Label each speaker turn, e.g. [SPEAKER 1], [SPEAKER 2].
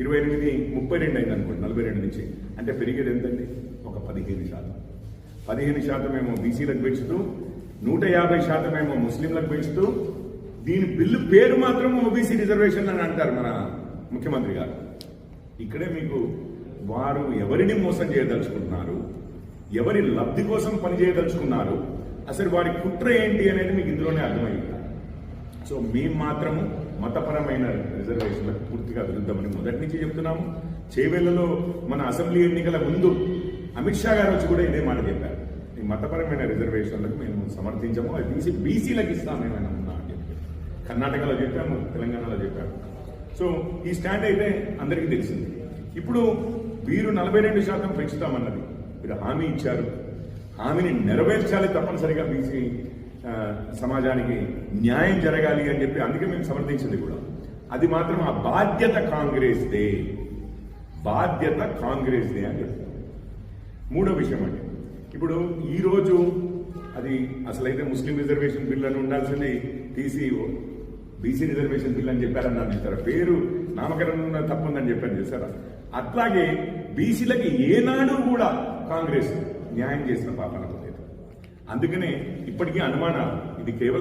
[SPEAKER 1] ఇరవై ఎనిమిది ముప్పై రెండు అయింది అనుకోండి నలభై రెండు నుంచి. అంటే పెరిగేది ఎంతండి? ఒక పదిహేను శాతం. పదిహేను శాతం ఏమో బీసీలకు పెంచుతూ నూట యాభై శాతం ఏమో ముస్లింలకు పెంచుతూ దీని బిల్లు పేరు మాత్రం ఓబీసీ రిజర్వేషన్ అని అంటారు మన ముఖ్యమంత్రి గారు. ఇక్కడే మీకు వారు ఎవరిని మోసం చేయదలుచుకుంటున్నారు ఎవరి లబ్ధి కోసం పనిచేయదలుచుకున్నారు అసలు వారి కుట్ర ఏంటి అనేది మీకు ఇందులోనే అర్థమైంది సో మేము మాత్రము మతపరమైన రిజర్వేషన్లకు పూర్తిగా విరుద్ధమని మొదటి నుంచి చెప్తున్నాము. చేవేళ్ళలో మన అసెంబ్లీ ఎన్నికల ముందు అమిత్ షా గారు వచ్చి కూడా ఇదే మాట చెప్పారు. ఈ మతపరమైన రిజర్వేషన్లకు మేము సమర్థించము అది తీసి బీసీలకు ఇస్తాం ఏమైనా ఉన్నా అని చెప్పి కర్ణాటకలో చెప్పాము తెలంగాణలో చెప్పాము సో ఈ స్టాండ్ అయితే అందరికీ తెలిసింది. ఇప్పుడు వీరు నలభై రెండు శాతం పెంచుతామన్నది. వీరు హామీ ఇచ్చారు. హామీని నెరవేర్చాలి తప్పనిసరిగా బీసీ సమాజానికి న్యాయం జరగాలి అని చెప్పి అందుకే మేము సమర్థించింది కూడా. అది మాత్రం ఆ బాధ్యత కాంగ్రెస్దే బాధ్యత కాంగ్రెస్దే అని చెప్తాం మూడో విషయం అండి. ఇప్పుడు ఈరోజు అది అసలైతే ముస్లిం రిజర్వేషన్ బిల్ అని ఉండాల్సింది తీసి బీసీ రిజర్వేషన్ బిల్ అని చెప్పారన్నారు చూసారా పేరు నామకరణం తప్పుందని చెప్పాను చూసారా అట్లాగే బీసీలకి ఏనాడు కూడా కాంగ్రెస్ న్యాయం చేసిన పాపన లేదు అందుకనే ఇప్పటికీ అనుమానాలు. ఇది కేవలం